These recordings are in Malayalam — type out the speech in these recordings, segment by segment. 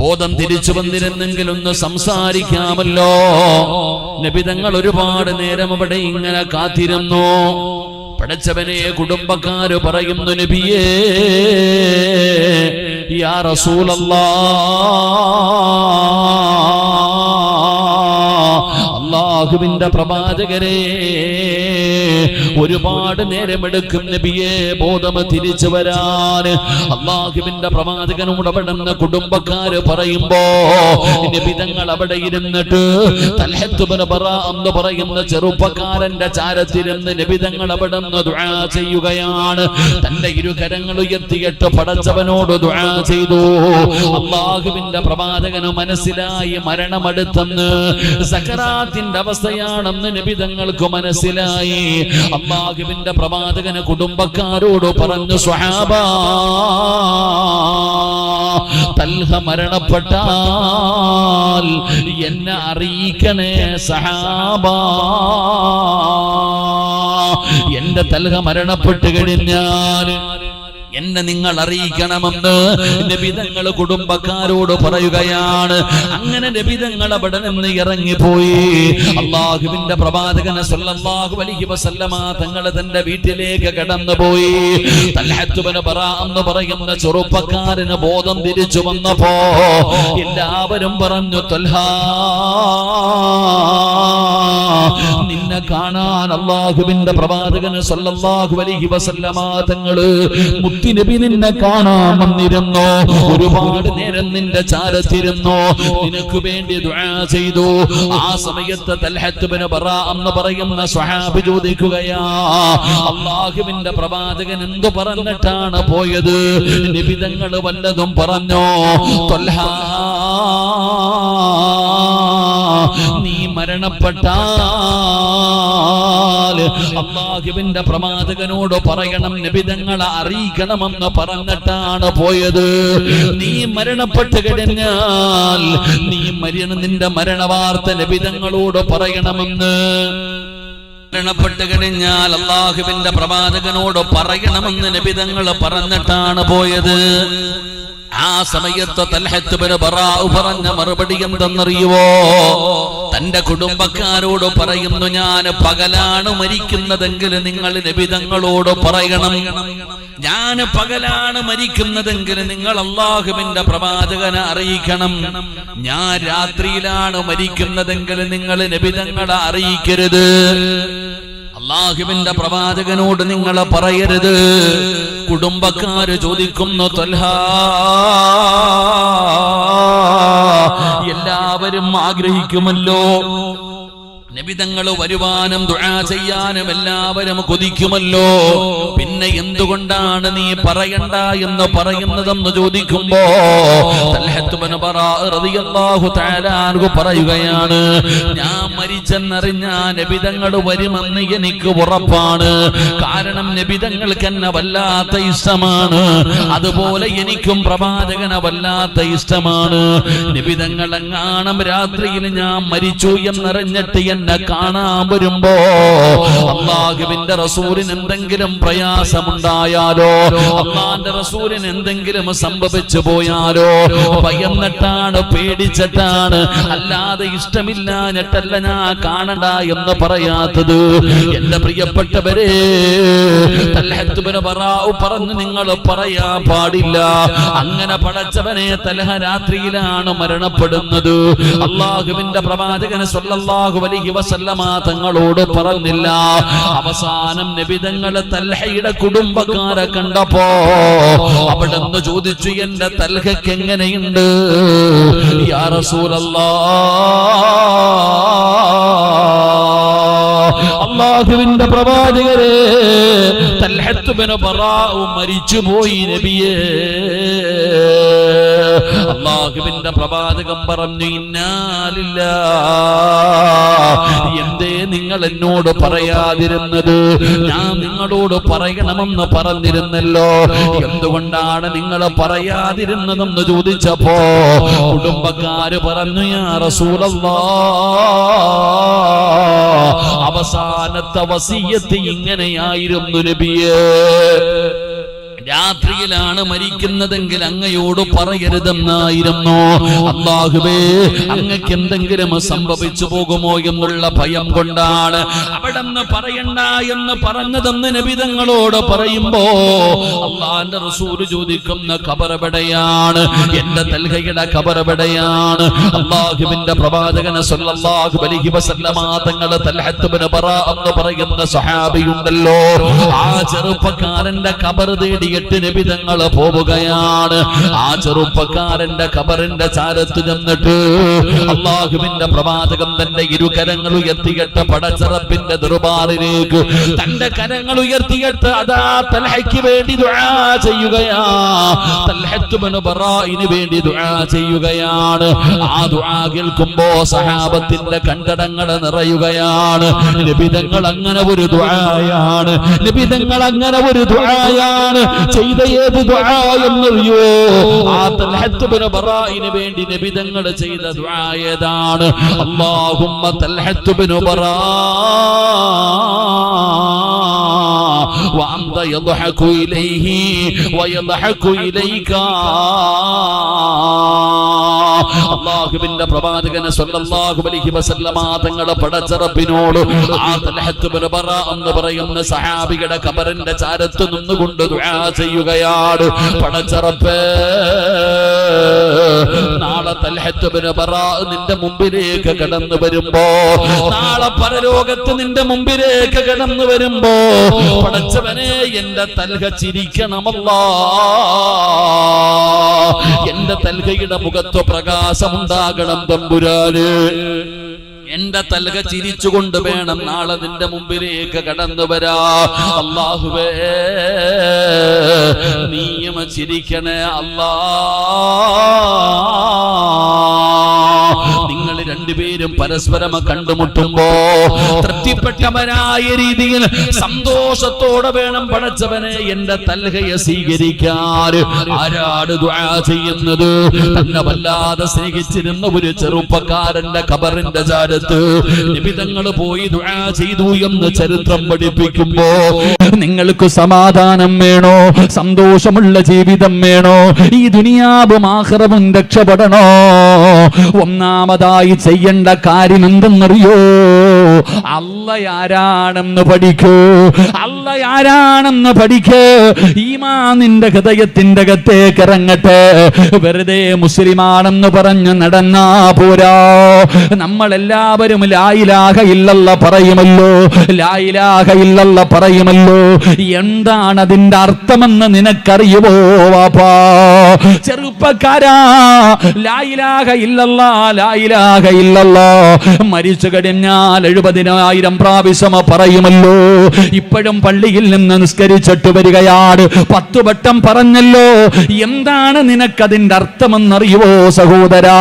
ബോധം തിരിച്ചു വന്നിരുന്നെങ്കിൽ ഒന്ന് സംസാരിക്കാമല്ലോ. നബിതങ്ങൾ ഒരുപാട് നേരം അവിടെ ഇങ്ങനെ കാത്തിരുന്നു. പടച്ചവനെ കുടുംബക്കാര് പറയുന്നു നബിയേ യാ റസൂലല്ലാ. അള്ളാഹുവിന്റെ പ്രവാചകരെ ഒരുപാട് നേരമെടുക്കും നബിയെ ബോധം തിരിച്ചു വരാൻ. അള്ളാഹുവിന്റെ പ്രവാചകനോട് അവിടുന്ന് കുടുംബക്കാര് പറയുമ്പോ നിബിതങ്ങൾ അവിടെ ഇരുന്നിട്ട് എന്ന് പറയുന്ന ചെറുപ്പക്കാരന്റെ ചാരത്തിരുന്ന് നിബിതങ്ങൾ അവിടെ ചെയ്യുകയാണ്. തന്റെ ഇരുകരങ്ങൾ ഉയർത്തിയിട്ട് പടച്ചവനോട് ദുആ ചെയ്തു. അള്ളാഹുവിന്റെ പ്രവാചകന് മനസ്സിലായി മരണമടുത്തെന്ന് സക്കറാത്തിന്റെ അവസ്ഥയാണെന്ന് നിബിതങ്ങൾക്ക് മനസ്സിലായി. അള്ളാഹുവിന്റെ പ്രവാചകന് കുടുംബക്കാരോട് പറഞ്ഞു സ്വഹാബ തൽഹ മരണപ്പെട്ടാൽ എന്നെ അറിയിക്കണേ സഹാബ എന്റെ തൽഹ മരണപ്പെട്ട് കഴിഞ്ഞാൽ എന്നെ നിങ്ങൾ അറിയിക്കണമെന്ന് നബിതങ്ങൾ കുടുംബക്കാരോട് പറയുകയാണ്. അങ്ങനെ നബിതങ്ങൾ അവിടെ നിന്ന് ഇറങ്ങിപ്പോയി. അള്ളാഹുവിന്റെ പ്രവാചകനെ സല്ലല്ലാഹു അലൈഹി വസല്ലമ തങ്ങൾ തന്റെ വീട്ടിലേക്ക് കടന്നുപോയി. തൽഹത്തുബിന് പറ എന്ന് പറയുന്ന ചെറുപ്പക്കാരന് ബോധം തിരിച്ചു വന്നപ്പോ എല്ലാവരും പറഞ്ഞു തൽഹാ നിന്നെ കാണാൻ അള്ളാഹുവിന്റെ പ്രവാചകന് സല്ലല്ലാഹു അലൈഹി വസല്ലമ തങ്ങൾ മുത്തുനബി നിന്നെ കാണാൻ വന്നിരുന്നു ഒരുപാട് നേരം നിന്റെ ചാരത്തിരുന്നു? നിനക്ക് വേണ്ടി ചെയ്തു. ആ സമയത്ത് തൽഹത്ത് ബിൻ ബറ എന്ന് പറയുന്ന സ്വഹാബ് ചോദിക്കുകയാ അള്ളാഹുവിന്റെ പ്രവാചകൻ എന്തു പറഞ്ഞിട്ടാണ് പോയത്? നിബിതങ്ങൾ വല്ലതും പറഞ്ഞോ? തൊൽഹാ നീ മരണപ്പെട്ടാൽ അള്ളാഹുവിന്റെ പ്രവാചകനോട് പറയണം നിബിതങ്ങളെ അറിയിക്കണമെന്ന് പറഞ്ഞിട്ടാണ് പോയത്. നീ മരണപ്പെട്ട് കഴിഞ്ഞാൽ നീ മരണ നിന്റെ മരണവാർത്ത നിബിതങ്ങളോട് പറയണമെന്ന്. മരണപ്പെട്ട് കഴിഞ്ഞാൽ അള്ളാഹുവിന്റെ പ്രവാചകനോട് പറയണമെന്ന് നിബിതങ്ങൾ പറഞ്ഞിട്ടാണ് പോയത്. ആ സമയത്ത് തൽഹത്ത് ബിൻ ബറാഉ പറഞ്ഞ മറുപടി എന്തെന്നറിയുവോ? തന്റെ കുടുംബക്കാരോട് പറയുന്നു ഞാൻ പകലാണ് മരിക്കുന്നതെങ്കിൽ നിങ്ങൾ നബിതങ്ങളോട് പറയണം. ഞാൻ പകലാണ് മരിക്കുന്നതെങ്കിൽ നിങ്ങൾ അള്ളാഹുവിന്റെ പ്രവാചകനെ അറിയിക്കണം. ഞാൻ രാത്രിയിലാണ് മരിക്കുന്നതെങ്കിൽ നിങ്ങൾ നബിതങ്ങളെ അറിയിക്കരുത്. അള്ളാഹുവിന്റെ പ്രവാചകനോട് നിങ്ങൾ പറയരുത്. കുടുംബക്കാര് ചോദിക്കുന്നു തൊൽഹാ. എല്ലാവരും ആഗ്രഹിക്കുമല്ലോ. നബിതങ്ങൾ വരുവാനും ദുആ ചെയ്യാനും എല്ലാവരും കൊതിക്കുമല്ലോ. പിന്നെ എന്തുകൊണ്ടാണ് നീ പറയണ്ട എന്ന് പറയുന്നതെന്ന് ചോദിക്കുമ്പോ പറയുകയാണ് ഞാൻ മരിച്ചെന്നറിഞ്ഞ നബിതങ്ങൾ വരുമെന്ന് എനിക്ക് ഉറപ്പാണ്. കാരണം നബിതങ്ങൾക്ക് എന്നെ വല്ലാത്ത ഇഷ്ടമാണ്. അതുപോലെ എനിക്കും പ്രവാചകനെ വല്ലാത്ത ഇഷ്ടമാണ്. നബിതങ്ങൾ എങ്ങാണം രാത്രിയിൽ ഞാൻ മരിച്ചു എന്നറിഞ്ഞിട്ട് എന്നെ കാണാൻ വരുമ്പോ അള്ളാഹുവിന്റെ റസൂലിന് എന്തെങ്കിലും പ്രയാസമുണ്ടായാലോ അള്ളാന്റെ റസൂലിന് എന്തെങ്കിലും സംഭവിച്ചു പോയാലോ ഭയന്നിട്ടാണ് പേടിച്ചിട്ടാണ് അല്ലാതെ ഇഷ്ടമില്ലാഞ്ഞിട്ടല്ല ഞാൻ കാണണ്ട എന്ന് പറയാത്തത്. എന്റെ പ്രിയപ്പെട്ടവരെ പറഞ്ഞു നിങ്ങൾ പറയാൻ പാടില്ല. അങ്ങനെ പടച്ചവനെ തലഹ രാത്രിയിലാണ് മരണപ്പെടുന്നത്. അള്ളാഹുവിന്റെ പ്രവാചകന് സ്വല്ലാഹു അലൈഹി വസല്ലമ തങ്ങളോട് പറഞ്ഞില്ല. അവസാനം നബിതങ്ങളെ തൽഹയുടെ കുടുംബക്കാരെ കണ്ടപ്പോ അവിടെ നിന്ന് ചോദിച്ചു എന്റെ തൽഹയ്ക്ക് എങ്ങനെയുണ്ട്? യാ റസൂലല്ലാ അള്ളാഹുവിന്റെ പ്രവാചകരെ മരിച്ചുപോയി നബിയേ. അള്ളാഹുവിന്റെ പ്രവാചകം പറഞ്ഞു ഇന്നാലില്ല എന്തേ നിങ്ങൾ എന്നോട് പറയാതിരുന്നത്? ഞാൻ നിങ്ങളോട് പറയണമെന്ന് പറഞ്ഞിരുന്നല്ലോ. എന്തുകൊണ്ടാണ് നിങ്ങൾ പറയാതിരുന്നതെന്ന് ചോദിച്ചപ്പോ കുടുംബക്കാര് പറഞ്ഞു യാ റസൂലല്ലാ അവസാനത്തെ വസീയത്ത് ഇങ്ങനെയായിരുന്നു നബിയേ. രാത്രിയിലാണ് മരിക്കുന്നതെങ്കിൽ അങ്ങയോട് പറയരുതെന്നായിരുന്നു. അള്ളാഹുവേ അങ്ങക്ക് എന്തെങ്കിലും സംഭവിച്ചു പോകുമോ എന്നുള്ള ഭയം കൊണ്ടാണ് അവിടെ പറയണ്ട എന്ന് പറഞ്ഞതെന്ന് നബിതങ്ങളോട് പറയുമ്പോ അള്ളാന്റെ റസൂൽ ചോദിക്കുന്ന ഖബറെവിടെയാണ് എന്റെ തൽഹയുടെ ഖബറെവിടെയാണ് അള്ളാഹുവിന്റെ പ്രവാചകനെ സല്ലല്ലാഹു അലൈഹി വസല്ലമ തങ്ങളെ തൽഹത്ത് ബിൻ ബറ എന്ന് പറയുന്ന സഹാബിയുണ്ടല്ലോ ആ ചെറുപ്പക്കാരന്റെ ഖബർ തേടിയിട്ട് നബിതങ്ങൾ പോവുകയാണ്. ആ ചെറുപ്പക്കാരന്റെ ഖബറിന്റെ ചാരത്ത് ചെന്നിട്ട് അള്ളാഹുവിന്റെ പ്രവാചകം തന്റെ ഇരുകരങ്ങൾ ഉയർത്തിയിട്ട് പടച്ചറപ്പിന്റെ ദുർബാറിലേക്ക് തന്റെ കരങ്ങൾ ഉയർത്തിയിട്ട് അതാ തലഹയ്ക്ക് വേണ്ടി ദുആ ചെയ്യുകയാ. തൽഹത്ത് ബിൻ വേണ്ടി ചെയ്യുകയാണ്. ആ ദുആ കേൾക്കുമ്പോ സഹാബത്തിന്റെ കണ്ടടങ്ങൾ നിറയുകയാണ്. നബിതങ്ങൾ അങ്ങനെ ഒരു ദുആയാണ്. നബിതങ്ങൾ അങ്ങനെ ഒരു ദുആയാണ്. ചെയ്ത ഏത് എന്നറിയോ ആ തൽഹത്ത് ബിൻ ബറാഇന് വേണ്ടി നബിതങ്ങൾ ചെയ്ത ദുആ ഏതാണ്? അല്ലാഹുമ്മ തൽഹത്ത് ബിൻ ബറാ. وأنت يضحك إليه ويضحك إليك അള്ളാഹുവിന്റെ പ്രവാചകന് സ്വല്ലല്ലാഹു അലൈഹി വസല്ലമ തങ്ങളെ പടച്ചറപ്പിനോട് ആ തൽഹത്ത് ബിൻ ബറ എന്ന് പറയുന്ന സഹാബിയുടെ ഖബറിന്റെ ചാരത്ത് നിന്നുകൊണ്ട് ദുആ ചെയ്യുകയാണ് പടച്ചറപ്പേ നിന്റെ മുമ്പിലേക്ക് കടന്നു വരുമ്പോ നാളെ പരലോകത്ത് നിന്റെ മുമ്പിലേക്ക് കടന്നു വരുമ്പോ പടച്ചവനെ എന്റെ തൽഹ ചിരിക്കണമല്ല. എന്റെ തൽഹയുടെ മുഖത്ത് പ്രകാശമുണ്ടാകണം തമ്പുരാന്. എന്റെ തലക ചിരിച്ചുകൊണ്ട് വേണം നാളെ നിന്റെ മുമ്പിലേക്ക് കടന്നു വരാ. അള്ളാഹുവേ നിയമ ചിരിക്കണേ അല്ലാ. നിങ്ങൾ രണ്ടുപേരും പരസ്പരം കണ്ടുമുട്ടുമ്പോ തൃപ്തിപ്പെട്ടവരായ രീതിയിൽ സന്തോഷത്തോടെ വേണം പടച്ചവനെ എന്റെ തൽഹയെ സ്വീകരിക്കാൻ. ആരാട് ചെയ്യുന്നത്? തന്നെ വല്ലാതെ സ്നേഹിച്ചിരുന്ന ഒരു ചെറുപ്പക്കാരന്റെ ഖബറിന്റെ ചാരത്ത് നിമിതങ്ങൾ പോയി ദുആ ചെയ്തു എന്ന് ചരിത്രം പഠിപ്പിക്കുമ്പോ നിങ്ങൾക്ക് സമാധാനം വേണോ? സന്തോഷമുള്ള ജീവിതം വേണോ? ഈ ദുനിയാവും ആഹ്റവും രക്ഷപ്പെടണോ? ഒന്നാമതായി ചെയ്യേണ്ട കാര്യം എന്തെന്നറിയോ അല്ല ആരാണെന്ന് പഠിക്കൂ. അല്ല ആരാണെന്ന് പഠിക്കൂ. ഈമാ നിന്റെ ഹൃദയത്തിന്റെ അകത്തേക്ക് ഇറങ്ങട്ടെ. വെറുതെ മുസ്ലിമാണെന്ന് പറഞ്ഞ് നടന്നാ പോരാ. നമ്മളെല്ലാവരും ലായിലാഹ ഇല്ലല്ല പറയുമല്ലോ. ലായിലാഹ ഇല്ലല്ല പറയുമല്ലോ. എന്താണ് അതിന്റെ അർത്ഥമെന്ന് നിനക്കറിയുമോ വാപ്പാ? ചെറുപ്പക്കാരാ. ലായിലാഹ ഇല്ലല്ല ലായിലാഹ ഇല്ലല്ല. മരിച്ചു കഴിഞ്ഞാൽ എഴുപതിനായിരം പ്രാവശ്യം പറയുമല്ലോ. ഇപ്പോഴും പള്ളിയിൽ നിന്ന് നിസ്കരിച്ചിട്ട് വരികയാണ് പത്തു വട്ടം പറഞ്ഞല്ലോ. എന്താണ് നിനക്കതിന്റെ അർത്ഥമെന്നറിയുവോ സഹോദരാ?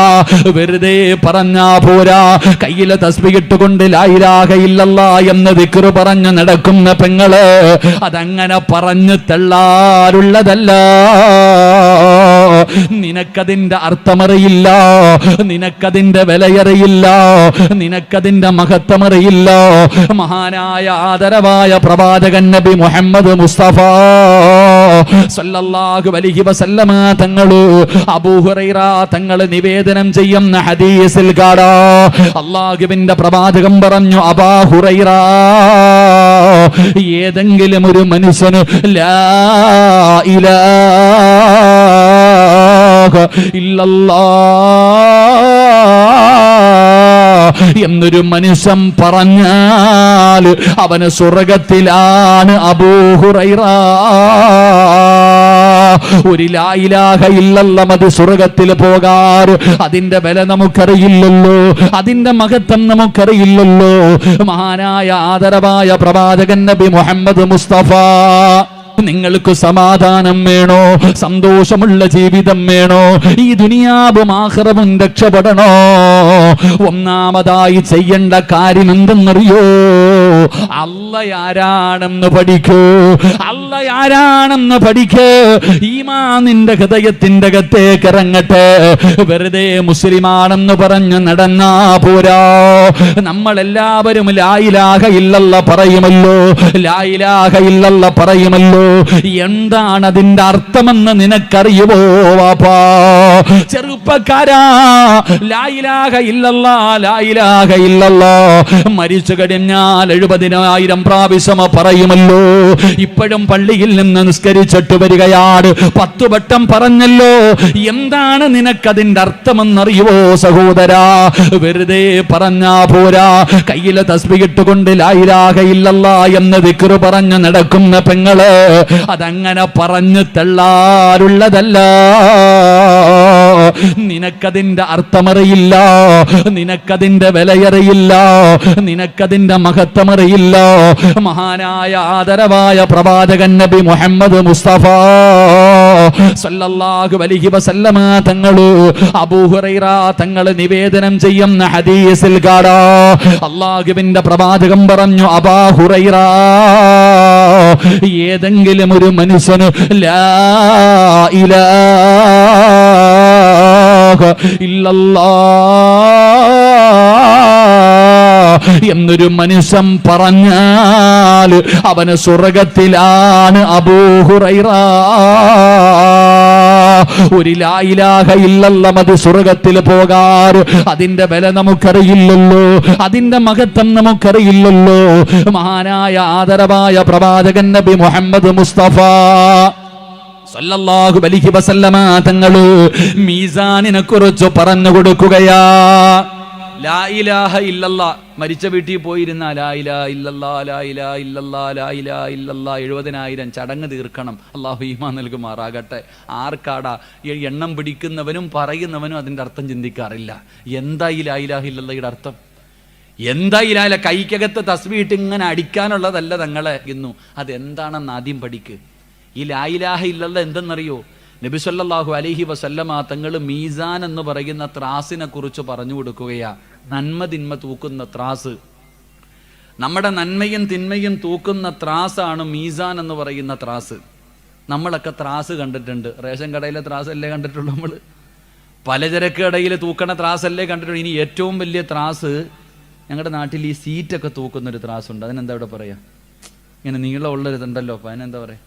വെറുതെ പറഞ്ഞാ പോരാ. കയ്യിലെ തസ്ബിയിട്ടുകൊണ്ട് ലായിരാകയില്ലല്ല എന്ന് വിക്രു പറഞ്ഞു നടക്കുന്ന പെങ്ങൾ അതങ്ങനെ പറഞ്ഞു തള്ളാറുള്ളതല്ല. നിനക്കതിന്റെ അർത്ഥമറിയില്ല നിനക്കതിന്റെ വിലയറിയില്ല നിനക്കതിന്റെ മഹത്വമറിയില്ല. മഹാനായ ആദരവായ പ്രവാചകൻ നബി മുഹമ്മദ് മുസ്തഫ സല്ലല്ലാഹു അലൈഹി വസല്ലമ തങ്ങൾ അബൂഹുറൈറ തങ്ങൾ നിവേദനം ചെയ്യുന്ന ഹദീസിൽ കാണാ അള്ളാഹുവിന്റെ പ്രവാചകം പറഞ്ഞു അബാ ഹുറൈറ ഏതെങ്കിലും ഒരു മനുഷ്യന് ലാ എന്നൊരു മനുഷ്യൻ പറഞ്ഞാൽ അവന് സ്വർഗത്തിലാണ് അബൂഹുറൈറ ഒരു ലായിലാഹ ഇല്ലല്ല മത് സ്വർഗത്തിൽ പോകാറ്. അതിന്റെ വില നമുക്കറിയില്ലല്ലോ. അതിന്റെ മഹത്വം നമുക്കറിയില്ലല്ലോ. മഹാനായ ആദരവായ പ്രവാചകൻ നബി മുഹമ്മദ് മുസ്തഫ നിങ്ങൾക്ക് സമാധാനം വേണോ? സന്തോഷമുള്ള ജീവിതം വേണോ? ഈ ദുനിയാവും ആഹ്റവും രക്ഷപ്പെടണോ? ഒന്നാമതായി ചെയ്യേണ്ട കാര്യം എന്തെന്നറിയോ അല്ല ആരാണെന്ന് പഠിക്കൂ. അല്ല ആരാണെന്ന് പഠിക്കൂ. ഈമാ നിന്റെ ഹൃദയത്തിന്റെ അകത്തേക്ക് ഇറങ്ങട്ടെ. വെറുതെ മുസ്ലിമാണെന്ന് പറഞ്ഞ് നടന്നാ പോരാ. നമ്മളെല്ലാവരും ലായിലാഹ ഇല്ലല്ല പറയുമല്ലോ. ലായിലാഹ ഇല്ലല്ല പറയുമല്ലോ. എന്താണ് അതിന്റെ അർത്ഥമെന്ന് നിനക്കറിയുമോ വാപ്പാ? ചെറുപ്പക്കാരാ. ലായിലാക ഇല്ലല്ലാ ലായിലാക ഇല്ലല്ലാ. മരിച്ചു കഴിഞ്ഞാൽ എഴുപതിനായിരം പ്രാവശ്യം പറയുമല്ലോ. ഇപ്പോഴും പള്ളിയിൽ നിന്ന് നിസ്കരിച്ചിട്ട് വരികയാണ്. പത്തു വട്ടം പറഞ്ഞല്ലോ. എന്താണ് നിനക്കതിന്റെ അർത്ഥമെന്നറിയുവോ സഹോദരാ? വെറുതെ പറഞ്ഞാ പോരാ. കയ്യിലെ തസ്ബിയിട്ടുകൊണ്ട് ലായിലാക ഇല്ലല്ലാ എന്ന് വിക്രു പറഞ്ഞു നടക്കുന്ന പെങ്ങൾ. അതങ്ങനെ പറഞ്ഞു തള്ളാറുള്ളതല്ല നിനക്കതിന്റെ അർത്ഥമറിയില്ല നിനക്കതിന്റെ വിലയറിയില്ല നിനക്കതിന്റെ മഹത്വമറിയില്ല. മഹാനായ ആദരവായ പ്രവാചകൻ നബി മുഹമ്മദ് മുസ്തഫ സല്ലല്ലാഹു അലൈഹി വസല്ലമ തങ്ങൾ അബൂഹുറൈറ തങ്ങൾ നിവേദനം ചെയ്യുന്ന ഹദീസിൽ കാണാ അള്ളാഹുവിന്റെ പ്രവാചകം പറഞ്ഞു അബാഹുറൈറ ഏതെങ്കിലും ഒരു മനുഷ്യന് ലാ എന്നൊരു മനുഷ്യൻ പറഞ്ഞാൽ അവന് സ്വർഗത്തിലാണ് അബൂഹുറൈറ ഒരു ലായിലാഹ ഇല്ലല്ല മതി സ്വർഗത്തിൽ പോകാറ്. അതിന്റെ വില നമുക്കറിയില്ലല്ലോ. അതിന്റെ മഹത്വം നമുക്കറിയില്ലല്ലോ. മഹാനായ ആദരവായ പ്രവാചകൻ നബി മുഹമ്മദ് മുസ്തഫ. സല്ലല്ലാഹു അലൈഹി വസല്ലമ തങ്ങൾ മീസാനിനെ കുറിച്ച് പറഞ്ഞു കൊടുക്കുകയാ. ലാ ഇലാഹ ഇല്ലല്ലാ. മരിച്ച വീട്ടിൽ പോയിരുന്ന ലാ ഇലാ ഇല്ലല്ലാ ലാ ഇലാ ഇല്ലല്ലാ ലാ ഇലാ ഇല്ലല്ലാ എഴുപതിനായിരം ചടങ്ങ് തീർക്കണം. അള്ളാഹു ഈമാ നൽകുമാറാകട്ടെ. ആർക്കാടാ? എണ്ണം പിടിക്കുന്നവനും പറയുന്നവനും അതിന്റെ അർത്ഥം ചിന്തിക്കാറില്ല. എന്താ ഈ ലാ ഇലാഹ ഇല്ലല്ലയുടെ അർത്ഥം? എന്താ ഈ ലാ കൈക്കകത്ത് തസ്ബീട്ട് ഇങ്ങനെ അടിക്കാനുള്ളതല്ല തങ്ങളെ ഇന്നു. അതെന്താണെന്ന് ആദ്യം പഠിക്ക്. ഈ ലായിലാഹ ഇല്ലല്ല എന്തെന്നറിയോ? നബി സല്ലല്ലാഹു അലൈഹി വസല്ലമ തങ്ങൾ മീസാൻ എന്ന് പറയുന്ന ത്രാസിനെ കുറിച്ച് പറഞ്ഞു കൊടുക്കുകയാ. നന്മ തിന്മ തൂക്കുന്ന ത്രാസ്. നമ്മുടെ നന്മയും തിന്മയും തൂക്കുന്ന ത്രാസാണ് മീസാൻ എന്ന് പറയുന്ന ത്രാസ്. നമ്മളൊക്കെ ത്രാസ് കണ്ടിട്ടുണ്ട്. റേഷൻ കടയിലെ ത്രാസ് അല്ലേ കണ്ടിട്ടുള്ളൂ നമ്മൾ പലചരക്ക് കടയിൽ തൂക്കണ ത്രാസല്ലേ കണ്ടിട്ടുള്ളൂ. ഇനി ഏറ്റവും വലിയ ത്രാസ് ഞങ്ങളുടെ നാട്ടിൽ ഈ സീറ്റൊക്കെ തൂക്കുന്ന ഒരു ത്രാസുണ്ട്. അതിനെന്താ ഇവിടെ പറയാ? ഇങ്ങനെ നീളമുള്ളൊരു ഇതുണ്ടല്ലോ അപ്പൊ അതിനെന്താ പറയാ?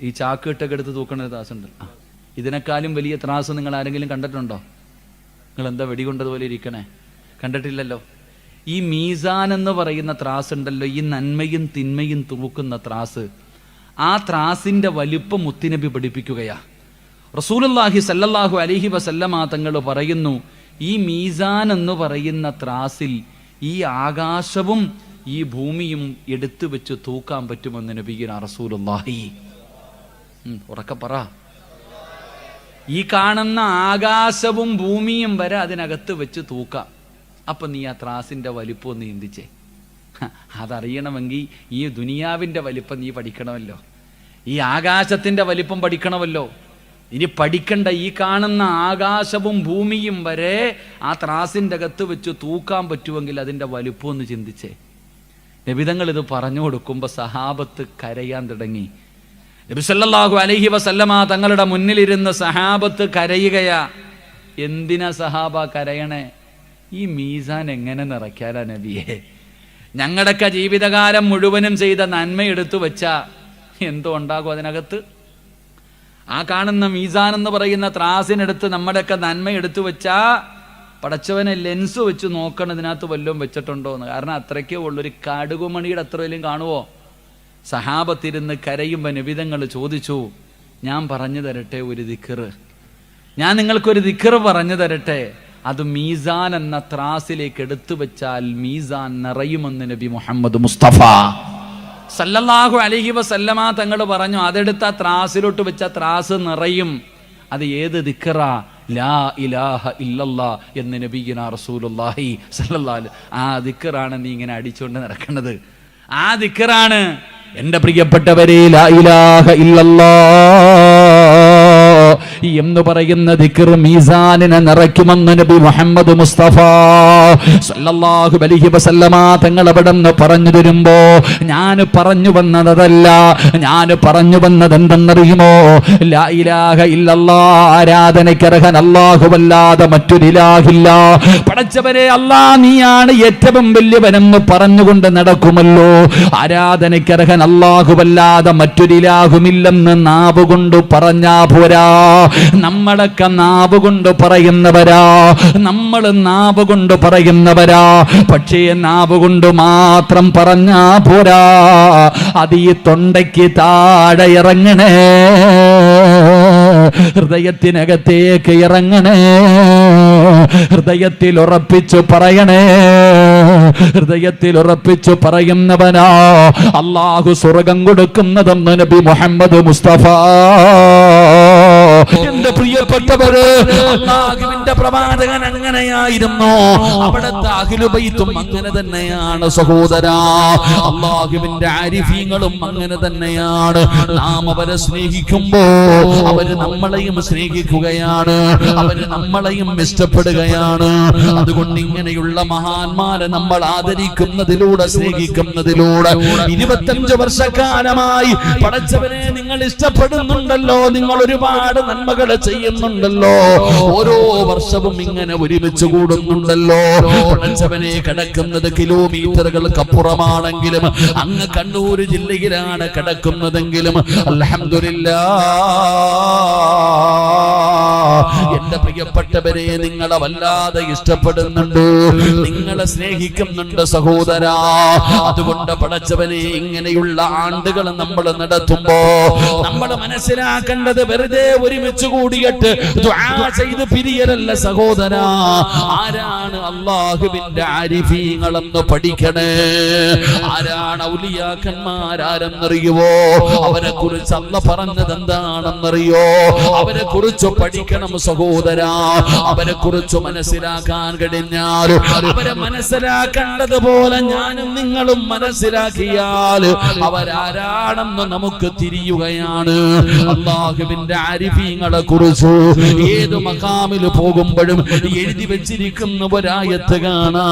ഈ ചാക്ക് ഇട്ടൊക്കെ എടുത്ത് തൂക്കണ ത്രാസുണ്ട് ഇതിനേക്കാളും വലിയ ത്രാസ് നിങ്ങൾ ആരെങ്കിലും കണ്ടിട്ടുണ്ടോ? നിങ്ങൾ എന്താ വെടികൊണ്ടതുപോലെ ഇരിക്കണേ? കണ്ടിട്ടില്ലല്ലോ. ഈ മീസാൻ എന്ന് പറയുന്ന ത്രാസ് ഉണ്ടല്ലോ ഈ നന്മയും തിന്മയും തൂക്കുന്ന ത്രാസ്. ആ ത്രാസിന്റെ വലിപ്പം മുത്തിനബി പഠിപ്പിക്കുകയാ. റസൂലുള്ളാഹി സല്ലല്ലാഹു അലഹി വസല്ലമാ തങ്ങൾ പറയുന്നു ഈ മീസാൻ എന്ന് പറയുന്ന ത്രാസിൽ ഈ ആകാശവും ഈ ഭൂമിയും എടുത്തു വെച്ച് തൂക്കാൻ പറ്റുമെന്ന് നബീന റസൂലുള്ളാഹി. ഉം, ഉറക്കെ പറ. ഈ കാണുന്ന ആകാശവും ഭൂമിയും വരെ അതിനകത്ത് വെച്ച് തൂക്കാം. അപ്പൊ നീ ആ ത്രാസിന്റെ വലിപ്പം ഒന്ന് ചിന്തിച്ചേ. അതറിയണമെങ്കിൽ ഈ ദുനിയാവിന്റെ വലിപ്പം നീ പഠിക്കണമല്ലോ. ഈ ആകാശത്തിന്റെ വലിപ്പം പഠിക്കണമല്ലോ. ഇനി പഠിക്കണ്ട ഈ കാണുന്ന ആകാശവും ഭൂമിയും വരെ ആ ത്രാസിന്റെ അകത്ത് വെച്ച് തൂക്കാൻ പറ്റുമെങ്കിൽ അതിന്റെ വലിപ്പം ഒന്ന് ചിന്തിച്ചേ. നബിതങ്ങൾ ഇത് പറഞ്ഞു കൊടുക്കുമ്പോൾ സഹാബത്ത് കരയാൻ തുടങ്ങി. നബി സല്ലല്ലാഹു അലൈഹി വസല്ലമ തങ്ങളുടെ മുന്നിലിരുന്ന് സഹാബത്ത് കരയുകയാ. എന്തിനാ സഹാബ കരയണേ? ഈ മീസാൻ എങ്ങനെ നിറയ്ക്കാലാ നബിയെ? ഞങ്ങളുടെയൊക്കെ ജീവിതകാലം മുഴുവനും ചെയ്ത നന്മ എടുത്തു വെച്ചാ എന്തോ ഉണ്ടാകും അതിനകത്ത്? ആ കാണുന്ന മീസാൻ എന്ന് പറയുന്ന ത്രാസിനെടുത്ത് നമ്മുടെയൊക്കെ നന്മ എടുത്തു വെച്ചാ പടച്ചവനെ ലെൻസ് വെച്ച് നോക്കണം ഇതിനകത്ത് വല്ലതും വെച്ചിട്ടുണ്ടോ എന്ന്. കാരണം അത്രയ്ക്കേ ഉള്ളു. ഒരു കടുകുമണിയുടെ അത്ര വലിയ കാണുവോ? സഹാബത്തിരുന്ന് കരയുമ്പോൾ നിബിതങ്ങൾ ചോദിച്ചു ഞാൻ പറഞ്ഞു തരട്ടെ ഒരു ദിക്കറ് ഞാൻ നിങ്ങൾക്കൊരു ദിക്കറ് പറഞ്ഞു തരട്ടെ. അത് മീസാൻ എന്ന ത്രാസിലേക്ക് എടുത്തു വെച്ചാൽ മീസാൻ നിറയുമെന്ന് നബി മുഹമ്മദ് മുസ്തഫ. സല്ലല്ലാഹു അലഹി വസല്ലമ തങ്ങൾ പറഞ്ഞു അതെടുത്ത ത്രാസിലോട്ട് വെച്ച ത്രാസ് നിറയും. അത് ഏത് ദിക്കറ ലാ ഇലാഹ ഇല്ലല്ലാ എന്ന് നബീന റസൂലുള്ളാഹി സല്ലല്ലാഹു ആ ദിക്കറാണ് നീ ഇങ്ങനെ അടിച്ചുകൊണ്ട് നടക്കുന്നത് ആ ദിക്കറാണ് എന്റെ പ്രിയപ്പെട്ടവരെ ലാ ഇലാഹ ഇല്ലല്ലാ എന്ന് പറയുന്ന ദിക്ർ മീസാനിനെ നിറയ്ക്കുമെന്ന് നബി മുഹമ്മദ് മുസ്തഫ സല്ലല്ലാഹു അലൈഹി വസല്ലമ തങ്ങൾ അവിടെ നിന്ന് പറഞ്ഞു തരുമ്പോ ഞാൻ പറഞ്ഞു വന്നതല്ല ഞാൻ പറഞ്ഞു വന്നത് എന്തെന്നറിയുമോ ലാ ഇലാഹ ഇല്ലല്ലാ ആരാധനയ്ക്കർഹൻ അല്ലാഹുവല്ലാതെ മറ്റൊരിലാഹില്ല അല്ലാ നീയാണ് ഏറ്റവും വലിയവനെന്ന് പറഞ്ഞുകൊണ്ട് നടക്കുമല്ലോ. ആരാധനയ്ക്കർഹൻ അല്ലാഹുവല്ലാതെ മറ്റൊരിലാഹുമില്ലെന്ന് നാവുകൊണ്ട് പറഞ്ഞാ പോരാ. നമ്മളൊക്കെ നാവ് കൊണ്ട് പറയുന്നവരാ. നമ്മൾ നാവ് കൊണ്ട് പറയുന്നവരാ. പക്ഷേ നാവ് കൊണ്ട് മാത്രം പറഞ്ഞാ പോരാ. അത് ഈ തൊണ്ടയ്ക്ക് താഴെ ഇറങ്ങണേ. ഹൃദയത്തിനകത്തേക്ക് ഇറങ്ങണേ. ഹൃദയത്തിൽ ഉറപ്പിച്ചു പറയണേ. ഹൃദയത്തിൽ ഉറപ്പിച്ചു പറയുന്നവനാ അള്ളാഹു സ്വർഗം കൊടുക്കുന്നതെന്ന് നബി മുഹമ്മദ് മുസ്തഫ. എന്റെ പ്രിയപ്പെട്ടവര് അള്ളാഹുവിന്റെ പ്രവാചകൻ അങ്ങനെയായിരുന്നു. അവിടുത്തെ അഖിലുബൈത്തും അങ്ങനെ തന്നെയാണ് സഹോദര. അള്ളാഹുവിന്റെ ആരിഫീങ്ങളും അങ്ങനെ തന്നെയാണ്. നാം അവരെ സ്നേഹിക്കുമ്പോ അവർ നമ്മളെയും സ്നേഹിക്കുകയാണ്. അവർ നമ്മളെയും ഇഷ്ടപ്പെടുകയാണ് അതുകൊണ്ട് ഇങ്ങനെയുള്ള മഹാന്മാരെ നമ്മൾ ആദരിക്കുന്നതിലൂടെ സ്നേഹിക്കുന്നതിലൂടെ ഇരുപത്തഞ്ച് വർഷക്കാലമായി പടച്ചവനെ നിങ്ങൾ ഇഷ്ടപ്പെടുന്നുണ്ടല്ലോ. നിങ്ങൾ ഒരുപാട് നന്മകൾ ചെയ്യുന്നുണ്ടല്ലോ. ഓരോ വർഷവും ഇങ്ങനെ ഒരുമിച്ച് കൂടുന്നുണ്ടല്ലോ. പടച്ചവനെ കിടക്കുന്നത് കിലോമീറ്ററുകൾക്ക് അപ്പുറമാണെങ്കിലും അങ്ങ് കണ്ണൂർ ജില്ലയിലാണ് കിടക്കുന്നതെങ്കിലും എന്റെ പ്രിയപ്പെട്ടവരെ നിങ്ങളെ വല്ലാതെ ഇഷ്ടപ്പെടുന്നുണ്ട്. നിങ്ങളെ സ്നേഹിക്കുന്നുണ്ട് സഹോദരാ. അതുകൊണ്ട് പടച്ചവനെ ഇങ്ങനെയുള്ള ആണ്ടുകൾ നമ്മൾ നടത്തുമ്പോ നമ്മൾ മനസ്സിലാക്കേണ്ടത് വെറുതെ ഒരുമിച്ച് കൂടിയിട്ട് ചെയ്ത് പിരിയലല്ല സഹോദര. ആരാണ് അള്ളാഹുവിന്റെ ആരിഫീങ്ങളെന്ന് പഠിക്കണേ? ആരാണ് ഔലിയാക്കന്മാരാരെന്നറിയുവോ? അവരെ കുറിച്ച് അന്ന് പറഞ്ഞത് എന്താണെന്നറിയോ അവരെ കുറിച്ച് പഠിക്കണം സഹോദര. അവരെ കുറിച്ച് മനസ്സിലാക്കാൻ കഴിഞ്ഞാൽ അവരെ മനസ്സിലാക്കേണ്ടതുപോലെ ഞാനും നിങ്ങളും മനസ്സിലാക്കിയാൽ അവരാരാണെന്ന് നമുക്ക് തിരിയുകയാണ്. അള്ളാഹുവിന്റെ അരിഫീങ്ങളെ കുറിച്ച് ഏത് മകാമിൽ പോകുമ്പോഴും എഴുതി വെച്ചിരിക്കുന്ന ഒരായത്ത് കാണാ.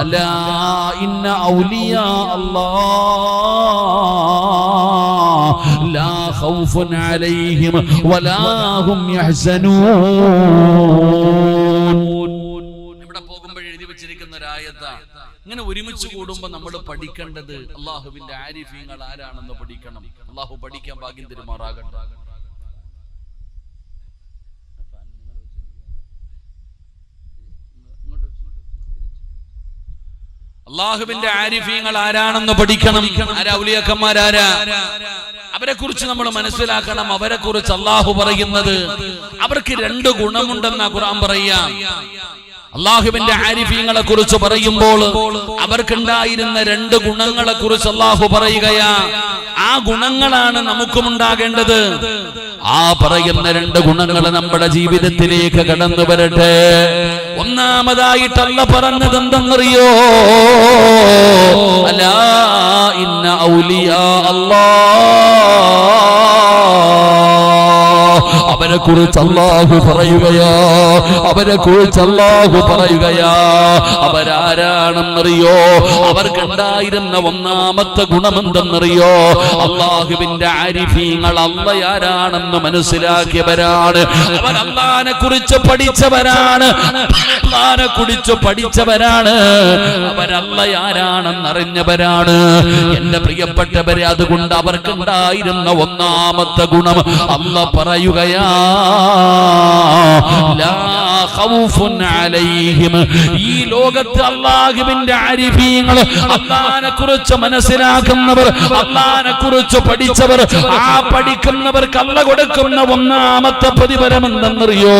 അല്ല ഇന്ന ഔലിയ അല്ലാ. ലാ خوف عليهم ولا هم يحزنون. പോകുമ്പോൾ എഴുതി വെച്ചിരിക്കുന്ന ഇങ്ങനെ ഒരുമിച്ച് കൂടുമ്പോൾ നമ്മൾ പഠിക്കേണ്ടത് അള്ളാഹുവിന്റെ ആരിഫീങ്ങൾ ആരാണെന്ന് പഠിക്കണം. അള്ളാഹു പഠിക്കാൻ ഭാഗ്യം തരുമാറാകട്ടെ. അള്ളാഹുവിന്റെ ആരിഫീങ്ങൾ ആരാണെന്ന് പഠിക്കണം. ആരാ ഔലിയാക്കന്മാരാരാ? അവരെ കുറിച്ച് നമ്മൾ മനസ്സിലാക്കണം. അവരെ കുറിച്ച് അള്ളാഹു പറയുന്നത്. അവർക്ക് രണ്ട് ഗുണമുണ്ടെന്ന് ഖുർആൻ പറയാ. അള്ളാഹുവിന്റെ ആരിഫീങ്ങളെ കുറിച്ച് പറയുമ്പോൾ അവർക്കുണ്ടായിരുന്ന രണ്ട് ഗുണങ്ങളെ കുറിച്ച് അള്ളാഹു പറയുകയാ. ആ ഗുണങ്ങളാണ് നമുക്കും ഉണ്ടാകേണ്ടത് ആ പറയുന്ന രണ്ട് ഗുണങ്ങൾ നമ്മുടെ ജീവിതത്തിലേക്ക് കടന്നു വരട്ടെ. ഒന്നാമതായിട്ടല്ല പറഞ്ഞത് എന്തെന്നറിയോ? അല്ല ഇന്ന ഔലിയ അല്ലാ. അവരെ കുറിച്ച് അള്ളാഹു പറയുകയാ അവനെ കുറിച്ച് അള്ളാഹു പറയുകയാ. അവരാരാണെന്നറിയോ? അവർക്കുണ്ടായിരുന്ന ഒന്നാമത്തെ ഗുണമെന്തെന്നറിയോ? അള്ളാഹുവിന്റെ ആരിഫീങ്ങൾ അള്ളയാരാണെന്ന് മനസ്സിലാക്കിയവരാണ്. അവർ അള്ളഹാനെ കുറിച്ച് പഠിച്ചവരാണ്. അള്ളാനെ കുറിച്ച് പഠിച്ചവരാണ്. അവരല്ലയാരാണെന്ന് അറിഞ്ഞവരാണ് എന്റെ പ്രിയപ്പെട്ടവരെ അതുകൊണ്ട് അവർക്കുണ്ടായിരുന്ന ഒന്നാമത്തെ ഗുണം അല്ല പറയുകയാ അലൈഹിം. ഈ ലോകത്ത് അള്ളാഹുവിന്റെ ആരിഫീങ്ങൾ അള്ളാനെ കുറിച്ച് മനസ്സിലാക്കുന്നവർ കുറിച്ച് പഠിച്ചവർ ആ പഠിക്കുന്നവർക്ക് അല്ല കൊടുക്കുന്ന ഒന്നാമത്തെ പ്രതിഫലം എന്തെന്നറിയോ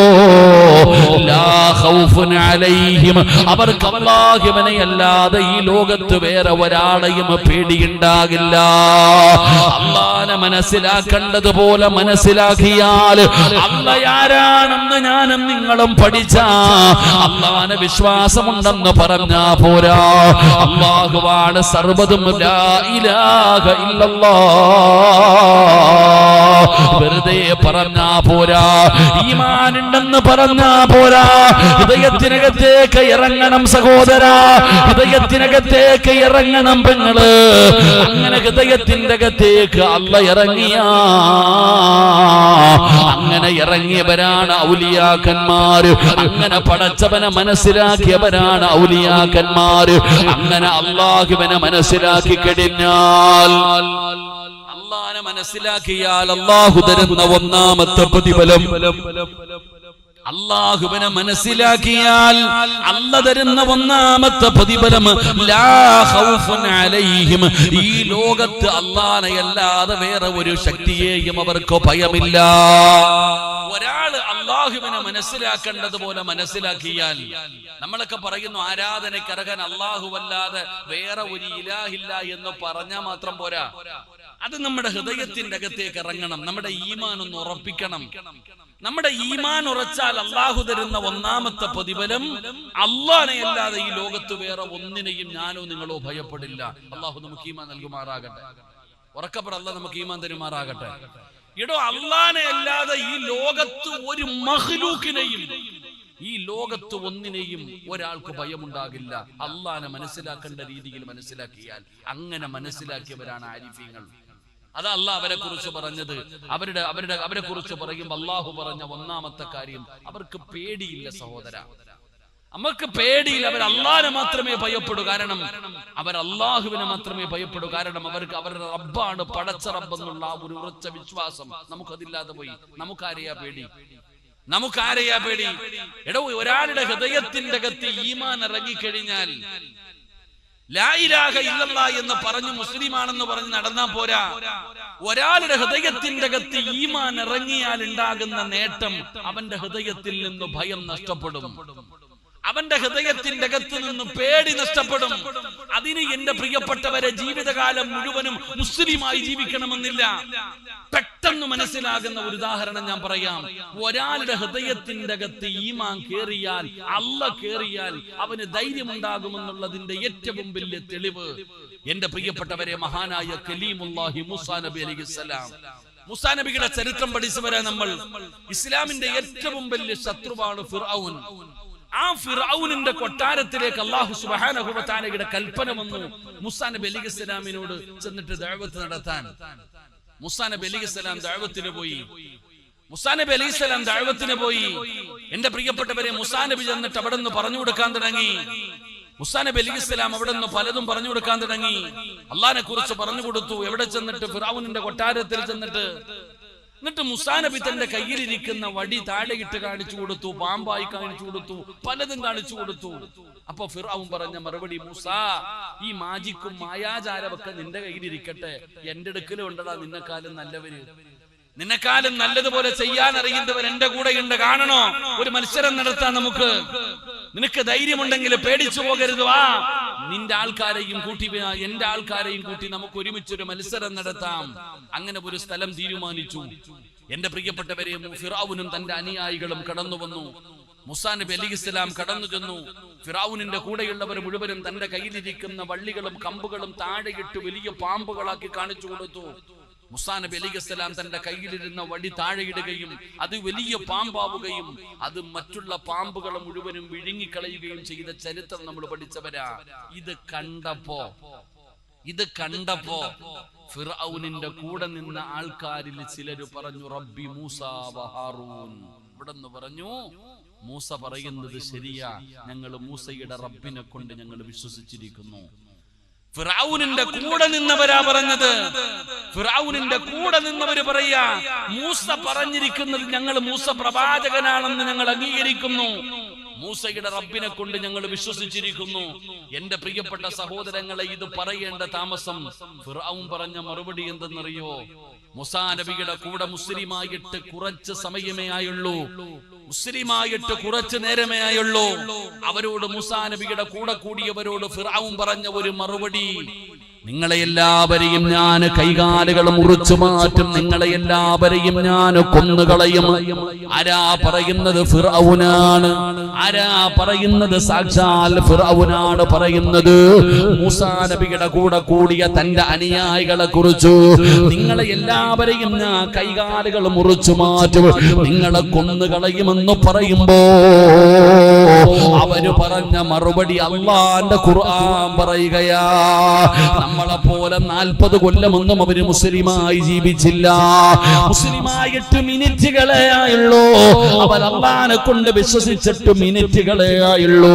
അവർക്ക് അള്ളാഹുവിനെ അല്ലാതെ ഈ ലോകത്ത് വേറെ ഒരാളെയും പേടിയുണ്ടാകില്ല. അള്ളാനെ മനസ്സിലാക്കേണ്ടതുപോലെ മനസ്സിലാക്കിയാൽ അല്ല ആരാണെന്ന് ഞാനും നിങ്ങളും പഠിച്ച. അള്ളാനെ വിശ്വാസമുണ്ടെന്ന് പറഞ്ഞാ പോരാ. അള്ളാഹുവാണ് സർവതും വെറുതെ പറഞ്ഞാ പോരാ. ഈമാനുണ്ടെന്ന് പറഞ്ഞാ പോരാ. ഹൃദയത്തിനകത്തേക്ക് ഇറങ്ങണം സഹോദര. ഹൃദയത്തിനകത്തേക്ക് ഇറങ്ങണം പെങ്ങൾ. അങ്ങനെ ഹൃദയത്തിന്റെ അകത്തേക്ക് അല്ല ഇറങ്ങിയ. അങ്ങനെ ഇറങ്ങിയവരാണ് ഔലിയാക്കന്മാര്. അങ്ങനെ പടച്ചവനെ മനസ്സിലാക്കിയവരാണ് ഔലിയാക്കന്മാര്. അങ്ങനെ അള്ളാഹുവിനെ മനസ്സിലാക്കി കഴിഞ്ഞാൽ അള്ളാനെ മനസ്സിലാക്കിയാൽ അള്ളാഹു തരുന്ന ഒന്നാമത്തെ പ്രതിഫലം അള്ളാഹുവിനെ മനസ്സിലാക്കിയാൽ അല്ല തരുന്ന ഒന്നാമത്തെ പ്രതിഫലം ഈ ലോകത്ത് അല്ലാതെ വേറെ ഒരു ശക്തിയെയും അവർക്ക് ഭയമില്ല. ഒരാൾ അള്ളാഹുവിനെ മനസ്സിലാക്കേണ്ടതുപോലെ മനസ്സിലാക്കിയാൽ നമ്മളൊക്കെ പറയുന്നു ആരാധനയ്ക്കറകൻ അല്ലാഹുവല്ലാതെ വേറെ ഒരു ഇലാഹില്ല എന്ന് പറഞ്ഞാൽ മാത്രം പോരാ. അത് നമ്മുടെ ഹൃദയത്തിന്റെ അകത്തേക്ക് ഇറങ്ങണം. നമ്മുടെ ഈമാൻ ഒന്ന് ഉറപ്പിക്കണം. നമ്മുടെ ഈമാൻ ഉറച്ചാൽ അള്ളാഹു തരുന്ന ഒന്നാമത്തെ പ്രതിഫലം അള്ളാനെ അല്ലാതെ ഈ ലോകത്ത് വേറെ ഒന്നിനെയും ഞാനോ നിങ്ങളോ ഭയപ്പെടില്ല. അള്ളാഹു നമുക്ക് ഈമാൻ നൽകുമാറാകട്ടെ. ഉറക്കപ്പെട അല്ല നമുക്ക് ഈമാൻ തരുമാറാകട്ടെ. ഇടോ അള്ളാനെ അല്ലാതെ ഈ ലോകത്ത് ഒരു മഹ്ലൂക്കിനെയും ഈ ലോകത്ത് ഒന്നിനെയും ഒരാൾക്ക് ഭയമുണ്ടാകില്ല. അള്ളാനെ മനസ്സിലാക്കേണ്ട രീതിയിൽ മനസ്സിലാക്കിയാൽ അങ്ങനെ മനസ്സിലാക്കിയവരാണ് ആരിഫീങ്ങൾ. അത് അല്ല അവരെ കുറിച്ച് പറഞ്ഞത്. അവരുടെ അവരുടെ അവരെ കുറിച്ച് പറയുമ്പോൾ അള്ളാഹു പറഞ്ഞ ഒന്നാമത്തെ കാര്യം അവർക്ക് പേടിയില്ല സഹോദര. നമുക്ക് പേടിയില്ല. അവർ അള്ളാഹിനെ മാത്രമേ ഭയപ്പെടൂ. കാരണം അവർ അള്ളാഹുവിനെ മാത്രമേ ഭയപ്പെടൂ. കാരണം അവർക്ക് അവരുടെ റബ്ബാണ് പടച്ച റബ്ബെന്നുള്ള ആ ഒരു ഉറച്ച വിശ്വാസം നമുക്കതില്ലാതെ പോയി. നമുക്കാരെയാ പേടി? നമുക്കാരെയാ പേടി? എടോ ഒരാളുടെ ഹൃദയത്തിന്റെ അകത്ത് ഈമാൻ ഇറങ്ങിക്കഴിഞ്ഞാൽ ലായിലാഹ ഇല്ലല്ല എന്ന് പറഞ്ഞു മുസ്ലിമാണെന്ന് പറഞ്ഞ് നടന്നാ പോരാ. ഒരാളുടെ ഹൃദയത്തിന്റെ അകത്ത് ഈമാൻ ഇറങ്ങിയാൽ ഉണ്ടാകുന്ന നേട്ടം അവന്റെ ഹൃദയത്തിൽ നിന്ന് ഭയം നഷ്ടപ്പെടും. അവന്റെ ഹൃദയത്തിന്റെ അകത്ത് നിന്ന് പേടി നഷ്ടപ്പെടും. അതിന് എന്റെ പ്രിയപ്പെട്ടവരെ ജീവിതകാലം മുഴുവനും മുസ്ലിമായി ജീവിക്കണമെന്നില്ല. പെട്ടെന്ന് മനസ്സിലാകുന്ന ഒരു ഉദാഹരണം ഞാൻ പറയാം. ഒരാളുടെ ഹൃദയത്തിന്റെ അകത്ത് ഈമാൻ കേറിയാൽ അല്ല കേറിയാൽ അവന് ധൈര്യമുണ്ടാകുമെന്നുള്ളതിന്റെ ഏറ്റവും വലിയ തെളിവ് എന്റെ പ്രിയപ്പെട്ടവരെ മഹാനായ കലീമുല്ലാഹി മൂസാ നബി അലൈഹിസ്സലാം മുസാ നബിയുടെ ചരിത്രം പഠിച്ചവരെ നമ്മൾ. ഇസ്ലാമിന്റെ ഏറ്റവും വലിയ ശത്രുവാണ് ഫിർഔൻ. ആ ഫിറൌനിന്റെ കൊട്ടാരത്തിലേക്ക് അള്ളാഹു സുബാനഹുബത്താനയുടെ കൽപ്പന വന്നു. മുസാ നബി സ്വലാമിനോട് ചെന്നിട്ട് ദൈവത്ത് നടത്താൻ. മുസാ നബി ദൈവത്തിന് സ്വലാം ദഅവത്തിന് പോയി. മുസാ നബി അലൈഹി സ്വലാം ദഅവത്തിന് പോയി. എന്റെ പ്രിയപ്പെട്ടവരെ മുസാ നബി ചെന്നിട്ട് അവിടെ നിന്ന് പറഞ്ഞു കൊടുക്കാൻ തുടങ്ങി. മുസാ നബി അലൈഹി സ്വലാം അവിടെ നിന്ന് പലതും പറഞ്ഞു കൊടുക്കാൻ തുടങ്ങി. അള്ളാഹിനെ കുറിച്ച് പറഞ്ഞു കൊടുത്തു. എവിടെ ചെന്നിട്ട് ഫിറാവുനിന്റെ കൊട്ടാരത്തിൽ ചെന്നിട്ട് എന്നിട്ട് മുസാ നബി തന്റെ കയ്യിലിരിക്കുന്ന വടി താഴെയിട്ട് കാണിച്ചു കൊടുത്തു പാമ്പായി കാണിച്ചു കൊടുത്തു പലതും കാണിച്ചു കൊടുത്തു. അപ്പൊ ഫിറാവും പറഞ്ഞ മറുപടി മുസാ ഈ മാജിക്കും മായാചാരമൊക്കെ നിന്റെ കയ്യിലിരിക്കട്ടെ. എന്റെ അടുക്കലും ഉണ്ടടാ നിന്നെക്കാലം നല്ലവര് നിന്നെക്കാലം നല്ലതുപോലെ ചെയ്യാൻ അറിയുന്നവർ എന്റെ കൂടെയുണ്ട്. കാണണോ? ഒരു മത്സരം നടത്താം നമുക്ക്. നിനക്ക് ധൈര്യമുണ്ടെങ്കിൽ പേടിച്ചു പോകരുത് വാ. നിന്റെ ആൾക്കാരെയും കൂട്ടി എന്റെ ആൾക്കാരെയും കൂട്ടി നമുക്ക് ഒരുമിച്ചൊരു മത്സരം നടത്താം. അങ്ങനെ ഒരു സ്ഥലം തീരുമാനിച്ചു. എന്റെ പ്രിയപ്പെട്ടവരെ ഫിറാവുനും തന്റെ അനുയായികളും കടന്നു വന്നു. മുസാ നബി അലി ഇസ്ലാം കടന്നു ചെന്നു. ഫിറാവുനിന്റെ കൂടെയുള്ളവർ മുഴുവനും തന്റെ കയ്യിലിരിക്കുന്ന വള്ളികളും കമ്പുകളും താഴെയിട്ട് വലിയ പാമ്പുകളാക്കി കാണിച്ചു കൊടുത്തു. മുസാ നബി അലി അസ്സലാം തന്റെ കയ്യിലിരുന്ന വടി താഴെയിടുകയും അത് വലിയ പാമ്പാവുകയും അത് മറ്റുള്ള പാമ്പുകളെ മുഴുവനും വിഴുങ്ങിക്കളയുകയും ചെയ്ത ചരിത്രം നമ്മൾ പഠിച്ചവരാ. ഇത് കണ്ടപ്പോ ഇത് കണ്ടപ്പോ ഫിറൌനിന്റെ കൂടെ നിന്ന ആൾക്കാരിൽ ചിലര് പറഞ്ഞു റബ്ബി മൂസ വഹാറൂൻ ഇവിടെ പറഞ്ഞു മൂസ പറയുന്നത് ശരിയാ. ഞങ്ങൾ മൂസയുടെ റബ്ബിനെ കൊണ്ട് ഞങ്ങൾ വിശ്വസിച്ചിരിക്കുന്നു. ഫിറൌനിന്റെ കൂടെ നിന്നവരാ പറഞ്ഞത്. ഫിറാവുനിന്റെ കൂടെ നിന്നവര് പറയാ മൂസ പറഞ്ഞിരിക്കുന്നത് ഞങ്ങൾ മൂസ പ്രവാചകനാണെന്ന് ഞങ്ങൾ അംഗീകരിക്കുന്നു. മൂസയുടെ റബ്ബിനെ കൊണ്ട് ഞങ്ങൾ വിശ്വസിച്ചിരിക്കുന്നു. എന്റെ പ്രിയപ്പെട്ട സഹോദരങ്ങളെ ഇത് പറയേണ്ട താമസം ഫിറൌൻ പറഞ്ഞ മറുപടി എന്തെന്നറിയോ? മുസാ നബിയുടെ കൂടെ മുസ്ലിമായിട്ട് കുറച്ച് സമയമേ ആയുള്ളൂ. മുസ്ലിമായിട്ട് കുറച്ചു നേരമേ ആയുള്ളൂ. അവരോട് മുസാ നബിയുടെ കൂടെ കൂടിയവരോട് ഫിറാവും പറഞ്ഞ ഒരു മറുപടി. നിങ്ങളെ എല്ലാവരെയും ഞാൻ കൈകാലുകൾ മുറിച്ചു മാറ്റും. നിങ്ങളെ എല്ലാവരെയും ഞാൻ കൊന്നുകളയും. ആരാ പറയുന്നത് ഫിറൌനാണ്? ആരാ പറയുന്നത് സാക്ഷാൽ ഫിറൌനാണ് പറയുന്നത്? മൂസാ നബിയുടെ കൂടെ കൂടിയ തന്റെ അനുയായികളെ കുറിച്ചു. നിങ്ങളെ എല്ലാവരെയും ഞാൻ കൈകാലുകൾ മുറിച്ചു മാറ്റും. നിങ്ങളെ കൊന്നുകളയുമെന്ന് പറയുമ്പോ അവർ പറഞ്ഞ മറുപടി അള്ളാന്റെ ഖുർആൻ പറയുകയാ. നമ്മളെ പോലെ നാൽപ്പത് കൊല്ലമൊന്നും അവർ മുസ്ലിമായി ജീവിച്ചില്ല. മുസ്ലിമായിട്ട് മിനിറ്റുകളെ ആയുള്ളൂ. അവർ അള്ളാനെ കൊണ്ട് വിശ്വസിച്ചിട്ട് മിനിറ്റുകളെ ആയുള്ളൂ.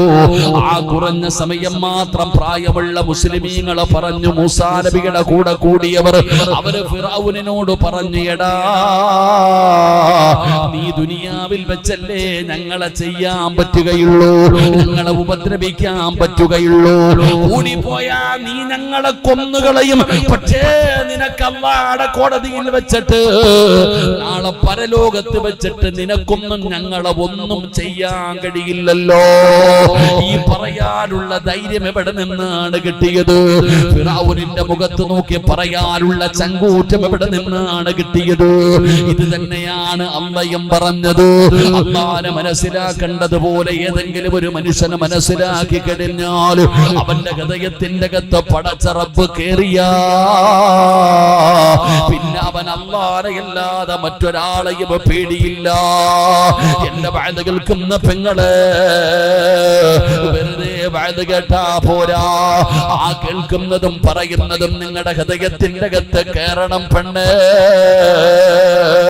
ആ കുറഞ്ഞ സമയം മാത്രം പ്രായമുള്ള മുസ്ലിമീങ്ങളെ പറഞ്ഞു മൂസാ നബിയുടെ കൂടെ കൂടിയവർ അവർ ഫിറാവുനോട് പറഞ്ഞു എടാ നീ ദുനിയാവിൽ വെച്ചല്ലേ ഞങ്ങളെ ചെയ്യാൻ പറ്റുകയുള്ളൂ. ഞങ്ങളെ ഉപദ്രവിക്കാൻ പറ്റുകയുള്ളൂ. പോയാ നീ ഞങ്ങളെ കൊന്നുകളയും. പക്ഷേ നിനക്ക് അള്ളാടെ കോടതിയിൽ വെച്ചിട്ട് നാളെ പരലോകത്ത് വെച്ചിട്ട് നിനക്കൊന്നും ഞങ്ങളെ ഒന്നും ചെയ്യാൻ കഴിയില്ലല്ലോ. ഈ പറയാനുള്ള ധൈര്യം എവിടെ നിന്നാണ് കിട്ടിയത്? ഫിറാവുനിന്റെ മുഖത്ത് നോക്കി പറയാനുള്ള ചങ്കൂറ്റം എവിടെ നിന്നാണ് കിട്ടിയത്? ഇത് തന്നെയാണ് അമ്മയും പറഞ്ഞത്. അമ്മാനെ മനസ്സിലാക്കേണ്ടതുപോലെ ഏതെങ്കിലും ഒരു മനുഷ്യനെ മനസ്സിലാക്കി കഴിഞ്ഞാൽ അവന്റെ ഹൃദയത്തിന്റെ കത്ത് പടച്ചറപ്പ് കേറിയ. പിന്നെ അവൻ അല്ലാതെ മറ്റൊരാളെയും പേടിയില്ല. എന്റെ വയത് കേൾക്കുന്ന പെങ്ങൾ വെറുതെ വയത് കേട്ടാ പോരാ. ആ കേൾക്കുന്നതും പറയുന്നതും നിങ്ങളുടെ ഹൃദയത്തിന്റെ അകത്ത് കയറണം പെണ്ണ്.